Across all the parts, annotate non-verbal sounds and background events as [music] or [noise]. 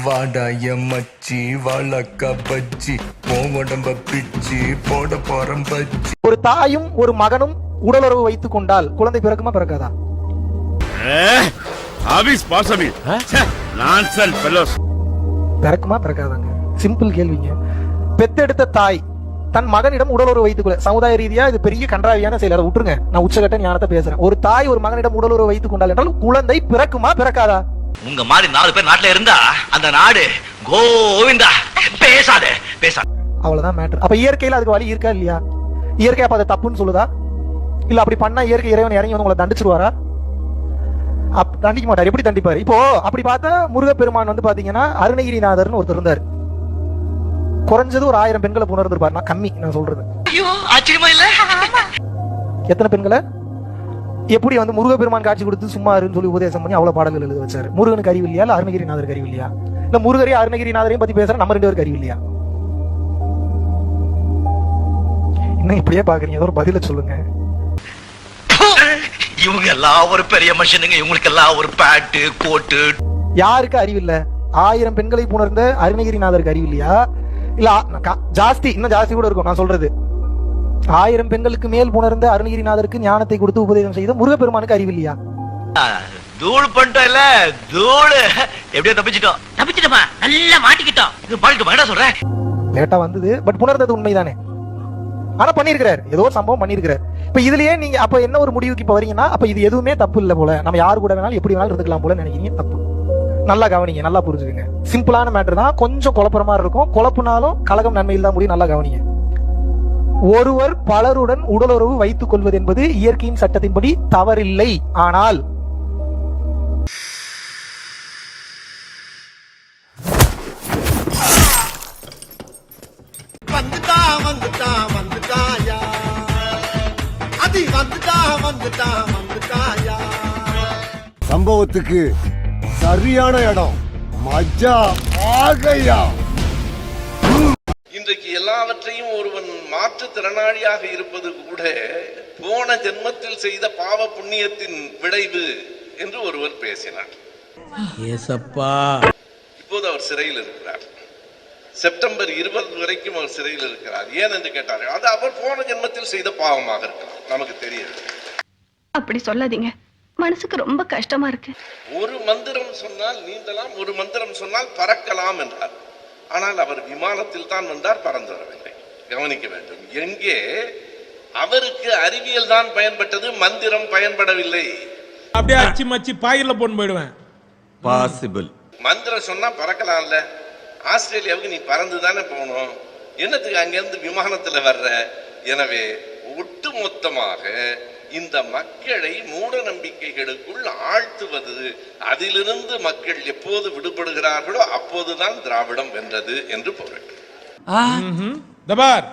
வாடாய மச்சி வாழக்கா பச்சி உடம்ப பிச்சி போட போறம் பச்சி. ஒரு தாயும் ஒரு மகனும் உடலுறவு வைத்துக் கொண்டால் குழந்தை பிறக்குமா பிறக்காதா? ஆபீஸ் பாசமி நான்சன் ஃபெலோஸ் பிறக்குமா பிறக்காதாங்க? சிம்பிள் கேள்விங்க. பெத்தெடுத்த தாய் தன் மகனிடம் உடலுறவு வைத்துக் கொள்ள சமுதாய ரீதியா இது பெரிய கன்றாவியான செயல். அதை விட்டுருங்க. நான் உச்சகட்ட ஞானத்தை பேசுறேன். ஒரு தாய் ஒரு மகனிடம் உடலுறவு வைத்துக் கொண்டால் என்றால் குழந்தை பிறக்குமா பிறக்காதா? உங்க மாதிரி நாலு பேர் நாட்டுல இருந்தா அந்த நாடு கோவிந்தா. பேசாத பேசாத. அவ்வளவுதான் மேட்டர் அப்ப இயற்கையில அதுக்கு வழி இருக்கா இல்லையா? இயற்கை அப்ப அதை தப்புன்னு சொல்லுதா? இல்ல அப்படி பண்ணா இயற்கை இறைவன் இறங்கி வந்து உங்களை தண்டிச்சிருவாரா? அப் தண்டிக்க மாட்டார். எப்படி தண்டிப்பாரு? இப்போ அப்படி பார்த்தா முருகப்பெருமான் வந்து பாத்தீங்கன்னா அருணகிரிநாதர்னு ஒருத்தர் இருந்தார். குறைஞ்சது ஒரு ஆயிரம் பெண்களை புணர்ந்திருப்பார் நான் கம்மி நான் சொல்றது. ஐயோ ஆச்சரியமா இல்ல? எத்தனை பெண்களை? எப்படி வந்து முருகப்பெருமான் காட்சி கொடுத்து சும்மா இருன்னு சொல்லி உபதேசம் பண்ணி அவ்வளவு பாடல்கள் எழுத வச்சாரு. முருகனுக்கு அறிவு இல்லையா? இல்ல அருணகிரிநாதருக்கு அறிவு இல்லையா? இல்ல முருகரையும் அருணகிரிநாதரையும் பத்தி பேசுற நம்ம ரெண்டு பேருக்கு அறிவு இல்லையா? என்ன இப்படியே பாக்குறீங்க? ஏதோ ஒரு பதில சொல்லுங்க. இவங்க எல்லாம் ஒரு பெரிய மனுஷனுங்க. இவங்களுக்கு எல்லாம் ஒரு பேட்டு கோட்டு. யாருக்கு அறிவு இல்ல? ஆயிரம் பெண்களை புணர்ந்த அருணகிரிநாதருக்கு அறிவு இல்லையா? இல்ல ஜாஸ்தி இன்னும் ஜாஸ்தி கூட இருக்கும் நான் சொல்றது. ஆயிரம் பெண்களுக்கு மேல் புணர்ந்த அருணகிரிநாதருக்கு ஞானத்தை கொடுத்து உபதேசம் செய்த முருகப்பெருமானுக்கு அறிவு இல்லையா தூள் பண்ணிட்டோம்ல தூள். எப்படியோ தப்பிச்சிட்டோம். தப்பிச்சிட்டோமா? நல்லா மாட்டிக்கிட்டோம். இது மாட்டிக்கிட்டோம் என்ன சொல்றேன் லேட்டா வந்தது பட் புணர்ந்தது உண்மைதானே? ஆனா பண்ணிருக்கிறார். ஏதோ ஒரு சம்பவம் பண்ணிருக்கிறார். இப்ப இதுலயே நீங்க அப்ப என்ன ஒரு முடிவுக்கு இப்ப வரீங்கன்னா அப்ப இது எதுவுமே தப்பு இல்ல போல. நம்ம யாரு கூட வேணாலும் எப்படி வேணாலும் இருந்துக்கலாம் போல நினைக்கிறீங்க? தப்பு. நல்லா கவனிங்க நல்லா புரிஞ்சுக்கங்க. சிம்பிளான மேட்டர் தான். கொஞ்சம் குழப்புற மாதிரி இருக்கும். குழப்புனாலும் கலகம் நன்மையில் தான் முடியும். நல்லா கவனிங்க. ஒருவர் பலருடன் உடலுறவு வைத்துக் கொள்வது என்பது இயற்கையின் சட்டத்தின்படி தவறில்லை. ஆனால் சம்பவத்துக்கு சரியான இடம். மஜா ஆகையா மாற்றுத்திறனாளியாக இருப்பது கூட போன ஜென்மத்தில் செய்த பாவ புண்ணியத்தின் விளைவு என்று ஒருவர் பேசினார். இப்போது அவர் சிறையில் இருக்கிறார். செப்டம்பர் இருபது வரைக்கும் அவர் சிறையில் இருக்கிறார். ஏன் என்று கேட்டார் அது அவர் போன ஜென்மத்தில் செய்த பாவமாக இருக்கலாம். நமக்கு தெரியாது. அப்படி சொல்லாதீங்க. மனசுக்கு ரொம்ப கஷ்டமா இருக்கு. ஒரு மந்திரம் சொன்னால் நீந்தலாம் ஒரு மந்திரம் சொன்னால் பறக்கலாம் என்றார். ஆனால் அவர் விமானத்தில் தான் வந்தார் பறந்து வரவில்லை. கவனிக்க வேண்டும். எங்கே? அவருக்கு அறிவியல் தான் பயன்பட்டது மந்திரம் பயன்படவில்லை. அப்படியே அச்சி மச்சி பாயில போட்டு போயிடுவேன். பாசிபிள் மந்திரம் சொன்னா பறக்கலாம்ல. ஆஸ்திரேலியாவுக்கு நீ பறந்து தானே போகணும். என்னத்துக்கு அங்கிருந்து விமானத்துல வர்ற? எனவே ஒட்டுமொத்தமாக இந்த மக்களை மூட நம்பிக்கைகளுக்குள் ஆழ்த்துவது அதிலிருந்து மக்கள் எப்போது விடுபடுகிறார்களோ அப்போதுதான் திராவிடம் வென்றது என்று பொருள். தபார்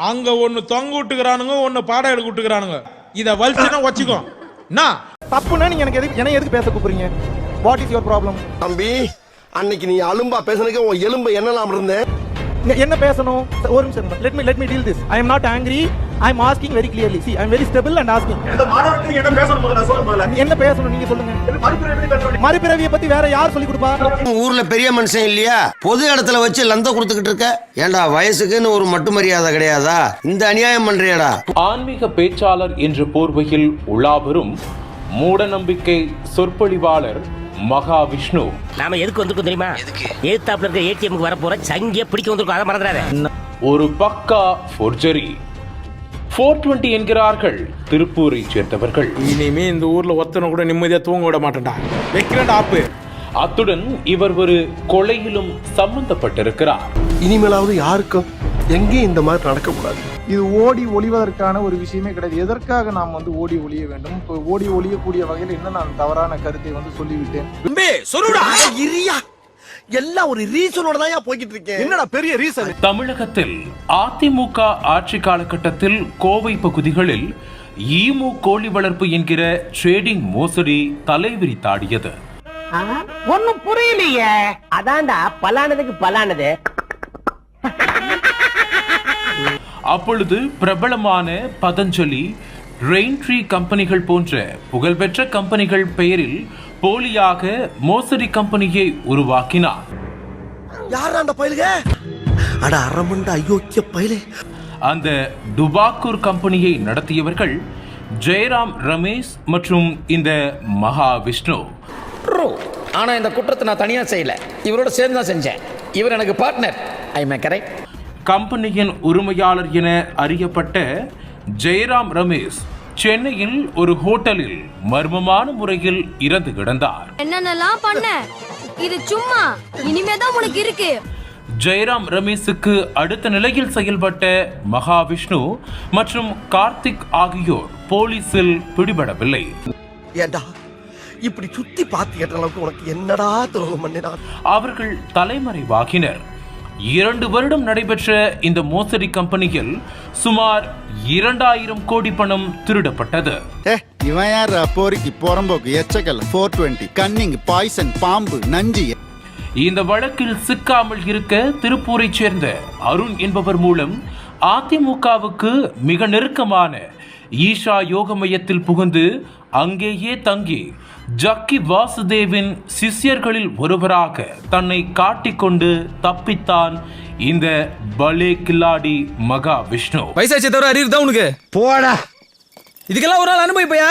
அங்க ஒண்ணு தொங்க விட்டுக்கிறானுங்க ஒண்ணு பாடம் எடுக்க விட்டுக்கிறானுங்க இத வலிச்சுனா வச்சுக்கோ. என்ன தப்புன்னா நீங்க எனக்கு எதுக்கு என்ன எதுக்கு பேச கூப்பிடுறீங்க? வாட் இஸ் யுவர் ப்ராப்ளம் தம்பி அன்னைக்கு நீ அலும்பா பேசுனதுக்கு உன் எலும்பு என்னலாம் இருந்தேன் என்ன பேசணும்? ஒரு நிமிஷம் let me let me deal this I am not angry I am asking very clearly see I am very stable and asking என்ன பேசணும்? நீங்க சொல்லுங்க. மறுபிறவியை பத்தி வேற யார் சொல்லி கொடுப்பா? ஊர்ல பெரிய மனுஷன் இல்லையா? பொது இடத்துல வச்சு லந்த கொடுத்துக்கிட்டு இருக்க. ஏண்டா வயசுக்குன்னு ஒரு மட்டு மரியாதை கிடையாதா? இந்த அநியாயம் பண்றியாடா. ஆன்மீக பேச்சாளர் என்ற போர்வையில் உலாவரும் மூடநம்பிக்கை சொற்பொழிவாளர் மகாவிஷ்ணு. நாம எதுக்கு வந்திருக்கோம் தெரியுமா? எதுக்கு? ஏத்தாப்ல இருக்க ஏடிஎம்க்கு வர போற சங்கிய பிடிக்க வந்திருக்கோம். அதை மறந்துடாத. ஒரு பக்கா ஃபோர்ஜரி ஃபோர் டுவெண்ட்டி என்கிறார்கள் திருப்பூரை சேர்ந்தவர்கள். இனிமே இந்த ஊர்ல ஒத்தனை கூட நிம்மதியா தூங்க விட மாட்டேன்டா. வைக்கிறேன்டா ஆப்பு. அத்துடன் இவர் ஒரு கொலையிலும் சம்பந்தப்பட்டிருக்கிறார். இனிமேலாவது யாருக்கும் எங்கேயும் இந்த மாதிரி நடக்கக்கூடாது. இது ஓடி ஒளிவதற்கான ஒரு விஷயமே கிடையாது. எதற்காக நாம் வந்து ஓடி ஒளிய வேண்டும்? இப்போ ஓடி ஒளியக்கூடிய வகையில் என்ன நான் தவறான கருத்தை வந்து சொல்லிவிட்டேன்? இரியா. எல்லாம் ஒரு ரீசனோட தான் போய்கிட்டு இருக்கேன் என்னடா பெரிய ரீசன்? தமிழகத்தில் அதிமுக ஆட்சி காலகட்டத்தில் கோவை பகுதிகளில் ஈமு கோழி வளர்ப்பு என்கிற ட்ரேடிங் மோசடி தலைவிரித்தாடியது ஒண்ணும் புரியலையே. அதான்டா பலானதுக்கு பலானது. அப்பொழுது பிரபலமான பதஞ்சலி ரெயின்ட்ரீ கம்பெனிகள் போன்ற புகழ்பெற்ற கம்பெனிகள் பெயரில் போலியாக மோசடி கம்பெனியை உருவாக்கினார். யாரா அந்த பயலுக? அட அரமண்ட அயோக்கிய பயலே. அந்த டுபாக்கூர் கம்பெனியை நடத்தியவர்கள் ஜெயராம் ரமேஷ் மற்றும் இந்த மகா விஷ்ணு ஆனா இந்த குற்றத்தை நான் தனியா செய்யல. இவரோட சேர்ந்து தான் செஞ்சேன். இவர் எனக்கு பார்ட்னர் ஐ மே கரெக்ட் கம்பெனியின் உரிமையாளர் என அறியப்பட்ட ஜெயராம் ரமேஷ் சென்னையில் ஒரு ஹோட்டலில் மர்மமான முறையில் இறந்து கிடந்தார். என்னென்னலாம் பண்ண? இது சும்மா. இனிமேதான் உனக்கு இருக்கு. ஜெயராம் ரமேஷுக்கு அடுத்த நிலையில் செயல்பட்ட மகாவிஷ்ணு மற்றும் கார்த்திக் ஆகியோர் போலீசில் பிடிபடவில்லை. ஏண்டா? இப்படி சுத்தி பார்த்து கேட்ட அளவுக்கு உனக்கு என்னடா துரோகம் பண்ணினான்? அவர்கள் தலைமறைவாகினர். இரண்டு வருடம் நடைபெற்ற இந்த மோசடி கம்பெனியில் சுமார் இரண்டாயிரம் கோடி பணம் திருடப்பட்டது. இவன் யார் போரிக்கு புறம்போக்கு எச்சக்கல் ஃபோர் டுவெண்ட்டி கன்னிங் பாய்சன் பாம்பு நஞ்சி. இந்த வழக்கில் சிக்காமல் இருக்க திருப்பூரைச் சேர்ந்த அருண் என்பவர் மூலம் அதிமுகவுக்கு மிக நெருக்கமான ஈஷா யோக மையத்தில் புகுந்து அங்கேயே தங்கி ஜக்கி வாசுதேவின் சிஷ்யர்களில் ஒருவராக தன்னை காட்டிக்கொண்டு தப்பித்தான் இந்த பலே கில்லாடி மகா விஷ்ணு. வயசாச்சு தவிர அறிவு தான் உனக்கு? போடா. இதுக்கெல்லாம் ஒரு நாள் அனுபவிப்பையா?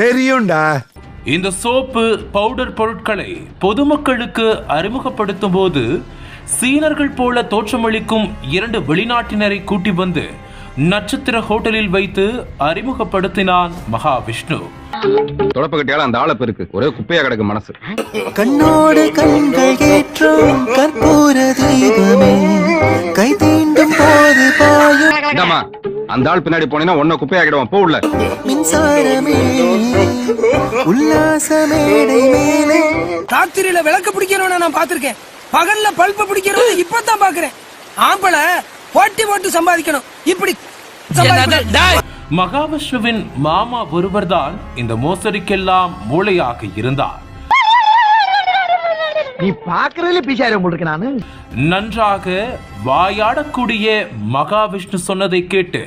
தெரியும்டா. இந்த சோப்பு பவுடர் பொருட்களை பொதுமக்களுக்கு அறிமுகப்படுத்தும் போது சீனர்கள் போல தோற்றமளிக்கும் இரண்டு வெளிநாட்டினரை கூட்டி வந்து நட்சத்திர ஹோட்டலில் வைத்து அறிமுகப்படுத்தினான் மகாவிஷ்ணு. தொடப்ப கட்டியால அந்த ஆளை பெருக்கு. ஒரே குப்பையா கிடக்கு மனசு. கண்ணோடு கண்கள் அந்த ஆள் பின்னாடி போனீங்கன்னா ஒன்ன குப்பையா கிடுவான் போ உள்ள. மின்சாரமே உல்லாச மேடை மேலே. ராத்திரியில விளக்கு பிடிக்கிறவன நான் பாத்திருக்கேன் பகல்ல பல்ப பிடிக்கிறவன இப்பதான் பாக்குறேன் ஆம்பளை போட்டி போட்டு சம்பாதிக்கணும். இப்படி மகாவிஷ்ணுவின் மாமா ஒருவர்தான் இந்த மோசடிக்கெல்லாம் மூளையாக இருந்தார். நீ பாக்குறதுல பிசாரம் போட்டிருக்க நானு. நன்றாக வாயாடக்கூடிய மகாவிஷ்ணு சொன்னதை கேட்டு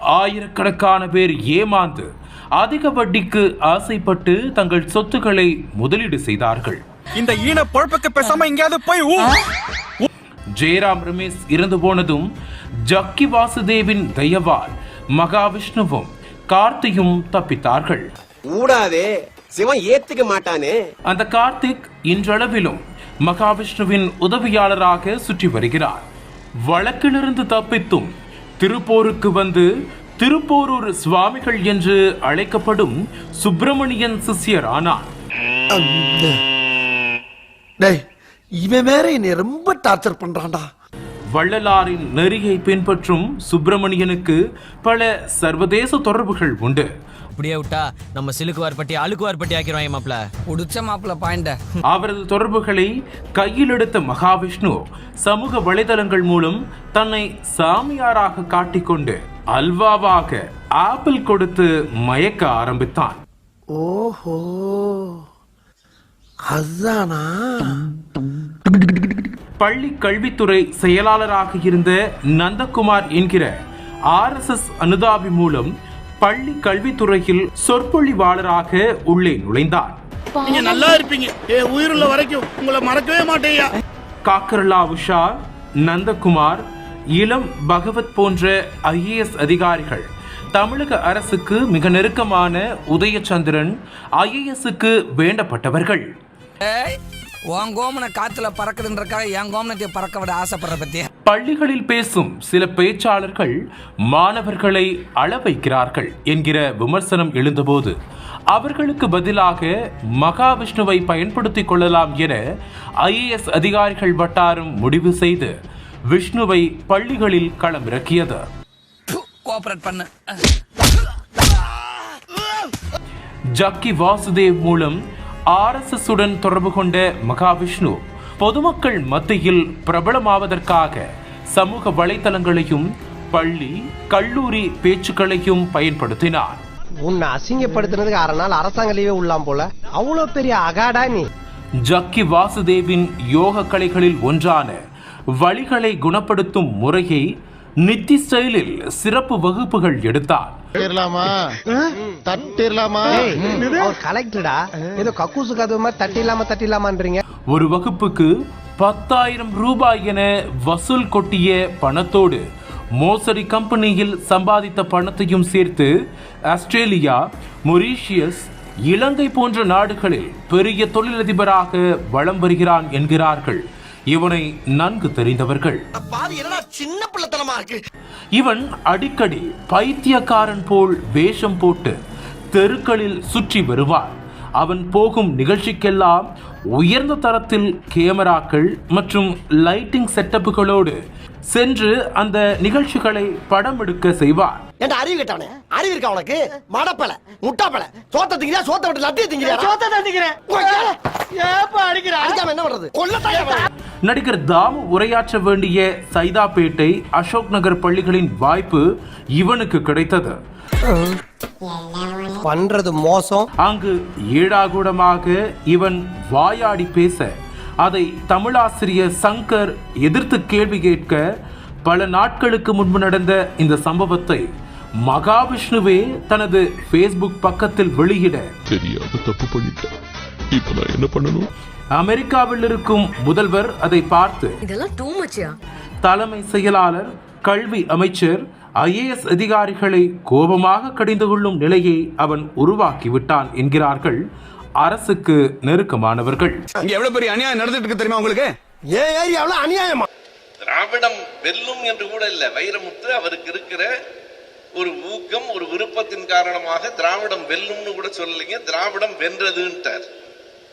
ஆயிரக்கணக்கான பேர் ஏமாந்து அதிக வட்டிக்கு ஆசைப்பட்டு தங்கள் சொத்துக்களை முதலீடு செய்தார்கள். இந்த ஈன பொழப்புக்கு பேசாம எங்கேயாவது போய் ஜெயராம் ரமேஷ் இறந்து போனதும் ஜக்கி வாசுதேவின் தயவால் மகாவிஷ்ணுவும் கார்த்தியும் தப்பித்தார்கள். கூடாதே சிவன் ஏத்துக்க மாட்டானே. அந்த கார்த்திக் இன்றளவிலும் மகாவிஷ்ணுவின் உதவியாளராக சுற்றி வருகிறார். வழக்கிலிருந்து தப்பித்தும் திருப்போருக்கு வந்து திருப்போரூர் சுவாமிகள் என்று அழைக்கப்படும் சுப்பிரமணியன் சிஷ்யர் ஆனார் இவன் வேற என்னை ரொம்ப டார்ச்சர் பண்றான்டா. வள்ளலாரின் நெறியை பின்பற்றும் சுப்பிரமணியனுக்கு பல சர்வதேச தொடர்புகள் உண்டு. அப்படியே விட்டா நம்ம சிலுக்கு வார்பட்டி அழுக்கு வார்பட்டி ஆக்கிடுவாங்க மாப்ள உடிச்ச மாப்ள பாயிண்ட அவரது தொடர்புகளை கையில் எடுத்த மகாவிஷ்ணு சமூக வலைதளங்கள் மூலம் தன்னை சாமியாராக காட்டிக்கொண்டு அல்வாவாக ஆப்பிள் கொடுத்து மயக்க ஆரம்பித்தான். ஓஹோ. அதானா பள்ளி கல்வித்துறை செயலாளராக இருந்த நந்தகுமார் என்கிற ஆர்எஸ்எஸ் அனுதாபி மூலம் பள்ளி கல்வித்துறையில் சொற்பொழிவாளராக உள்ளே நுழைந்தார். நீங்க நல்லா இருப்பீங்க. ஏ உயிருள்ள வரைக்கும் உங்களை மறக்கவே மாட்டேயா காக்கர்லா உஷா நந்தகுமார் இளம் பகவத் போன்ற ஐஏஎஸ் அதிகாரிகள் தமிழக அரசுக்கு மிக நெருக்கமான உதயச்சந்திரன் ஐஏஎஸ்க்கு வேண்டப்பட்டவர்கள். உன் கோமனை காத்துல பறக்குதுன்றக்காக என் கோமனத்தை பறக்க விட ஆசைப்படுற பத்தியா? பள்ளிகளில் பேசும் சில பேச்சாளர்கள் மாணவர்களை அள வைக்கிறார்கள் என்கிற விமர்சனம் எழுந்தபோது அவர்களுக்கு பதிலாக மகாவிஷ்ணுவை பயன்படுத்திக் கொள்ளலாம் என ஐஏஎஸ் அதிகாரிகள் வட்டாரம் முடிவு செய்து விஷ்ணுவை பள்ளிகளில் களமிறக்கியது. ஜக்கி வாசுதேவ் மூலம் ஆர்எஸ்எஸ் உடன் தொடர்பு கொண்ட மகாவிஷ்ணு பொதுமக்கள் மத்தியில் பிரபலமாவதற்காக சமூக வலைதளங்களையும் பள்ளி கல்லூரி பேச்சுக்களையும் பயன்படுத்தினார். உன்னை அசிங்கப்படுத்தினதுக்கு அரை நாள் அரசாங்க லீவே உள்ளாம் போல. அவ்வளவு பெரிய அகாடா நீ. ஜக்கி வாசுதேவின் யோக கலைகளில் ஒன்றான வலிகளை குணப்படுத்தும் முறையை நித்தி ஸ்டைலில் சிறப்பு வகுப்புகள் எடுத்தார். தட்டிடலாமா? அவர் கலெக்டடா ஏதோ கக்கூசு கதவு மாதிரி தட்டி இல்லாம தட்டி இல்லாமன்றீங்க ஒரு வகுப்புக்கு பத்தாயிரம் ரூபாய் என வசூல் கொட்டிய பணத்தோடு மோசடி கம்பெனியில் சம்பாதித்த பணத்தையும் சேர்த்து ஆஸ்திரேலியா மொரீஷியஸ் இலங்கை போன்ற நாடுகளில் பெரிய தொழிலதிபராக வலம் வருகிறான் என்கிறார்கள். இவனை நன்கு தெரிந்தவர்கள். சின்ன பிள்ளைத்தனமா இருக்கு? இவன் அடிக்கடி பைத்தியக்காரன் போல் வேஷம் போட்டு தெருக்களில் சுற்றி வருவான். அவன் போகும் நிகழ்ச்சிக்கெல்லாம் உயர்ந்த தரத்தில் கேமராக்கள் மற்றும் லைட்டிங் செட்டப்புகளோடு சென்று அந்த நிகழ்ச்சிகளை படம் எடுக்க செய்வார். ஏன்டா அறிவு கேட்டவனே? அறிவு இருக்கா உனக்கு? மடப்பல முட்டாப்பல. சோத்த திங்கிறியா? சோத்த விட்டு லட்டிய திங்கிறியா? சோத்த தான் திங்கிறேன். ஏப்பா அடிக்கிற? அடிக்காம என்ன பண்றது? கொல்ல நடிகர் தாமு உரையாற்ற வேண்டிய சைதாப்பேட்டை அசோக் நகர் பள்ளிகளின் வாய்ப்பு இவனுக்கு கிடைத்தது. பண்றது மோசம். அங்கு ஏடாகூடமாக இவன் வாயாடி பேச அதை தமிழாசிரியர் சங்கர் எதிர்த்து கேள்வி கேட்க பல நாட்களுக்கு முன்பு நடந்த இந்த சம்பவத்தை மகாவிஷ்ணுவே தனது ஃபேஸ்புக் பக்கத்தில் வெளியிட. தெரியாத தப்பு பண்ணிட்டேன். இப்ப நான் என்ன பண்ணணும்? அமெரிக்காவில் இருக்கும் முதல்வர் அதை பார்த்து இதெல்லாம் டூ மச்சியா தலைமை செயலாளர் கல்வி அமைச்சர் ஐஏஎஸ் அதிகாரிகளை கோபமாக கடிந்து கொள்ளும் நிலையை அவன் உருவாக்கிவிட்டான் என்கிறார்கள் அரசுக்கு நெருக்கமானவர்கள். இங்க எவ்வளவு பெரிய அநியாயம் நடந்துட்டு இருக்கு தெரியுமா உங்களுக்கு? ஏன் ஏரியாவுல அநியாயமா? திராவிடம் வெல்லும் என்று கூட இல்ல வைரமுத்து அவருக்கு இருக்கிற ஒரு ஊக்கம் ஒரு விருப்பத்தின் காரணமாக திராவிடம் வெல்லும்னு கூட சொல்லலைங்க திராவிடம் வென்றதுன்ட்டார்.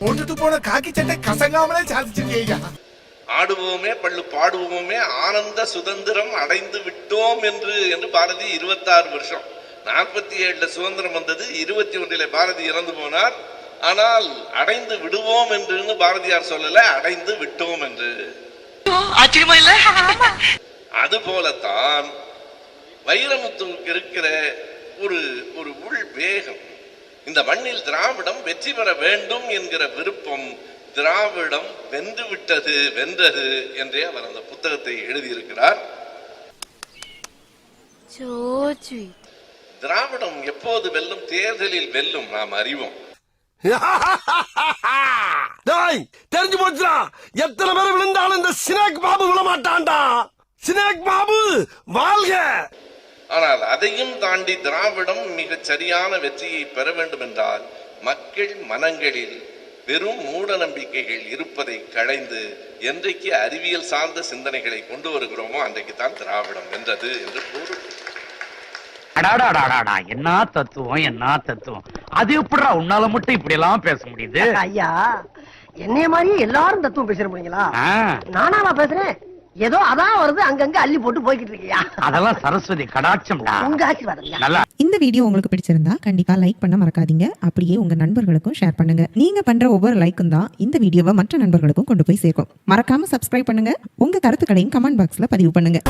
போட்டுட்டு போன காக்கி சட்டை கசங்காமலே சாதிச்சிருக்கீங்க ஆடுவோமே பள்ளு பாடுவோமே ஆனந்த சுதந்திரம் அடைந்து விட்டோம் என்று என்று பாரதி இருபத்தாறு வருஷம். நாற்பத்தி ஏழுல சுதந்திரம் வந்தது இருபத்தி ஒன்றிலே பாரதி இறந்து போனார். ஆனால் அடைந்து விடுவோம் என்று பாரதியார் சொல்லல அடைந்து விட்டோம் என்று. ஆச்சரியமா இல்ல? அது போலத்தான் வைரமுத்துவுக்கு இருக்கிற ஒரு ஒரு உள் வேகம். இந்த மண்ணில் திராவிடம் வெற்றி பெற வேண்டும் என்கிற விருப்பம் திராவிடம் வென்று விட்டது வென்றது என்றே அவர் அந்த புத்தகத்தை எழுதியிருக்கிறார். திராவிடம் எப்போது வெல்லும் தேர்தலில் வெல்லும் நாம் அறிவோம். [laughs] தெரிஞ்சு போச்சுடா. எத்தனை பேர் விழுந்தாலும் இந்த சினேக் பாபு விழ மாட்டான்டா சினேக் பாபு வாழ்க. ஆனால் அதையும் தாண்டி திராவிடம் மிகச் சரியான வெற்றியை பெற வேண்டும் என்றால் மக்கள் மனங்களில் வெறும் மூட நம்பிக்கைகள் இருப்பதை களைந்து என்றைக்கு அறிவியல் சார்ந்த சிந்தனைகளை கொண்டு வருகிறோமோ அன்றைக்கு தான் திராவிடம் வென்றது என்று அடாடாடாடாடா என்ன தத்துவம் என்ன தத்துவம்? அது எப்படிடா உன்னால மட்டும் இப்படி எல்லாம் பேச முடியுது? ஐயா என்னைய மாதிரியே எல்லாரும் தத்துவம் பேசுற முடியுங்களா நானா நான் பேசுறேன்? ஏதோ அதான் வருது அங்கங்க அள்ளி போட்டு போய்கிட்டு இருக்கியா? அதெல்லாம் சரஸ்வதி கடாட்சம்டா. உங்க ஆசீர்வாதம் நல்லா. இந்த வீடியோ உங்களுக்கு பிடிச்சிருந்தா கண்டிப்பா லைக் பண்ண மறக்காதீங்க. அப்படியே உங்க நண்பர்களுக்கும் ஷேர் பண்ணுங்க. நீங்க பண்ற ஒவ்வொரு லைக்கும் தான் இந்த வீடியோவை மற்ற நண்பர்களுக்கும் கொண்டு போய் சேர்க்கும். மறக்காம சப்ஸ்கிரைப் பண்ணுங்க. உங்க கருத்துக்களையும் கமெண்ட் பாக்ஸ்ல பதிவு பண்ணுங்க.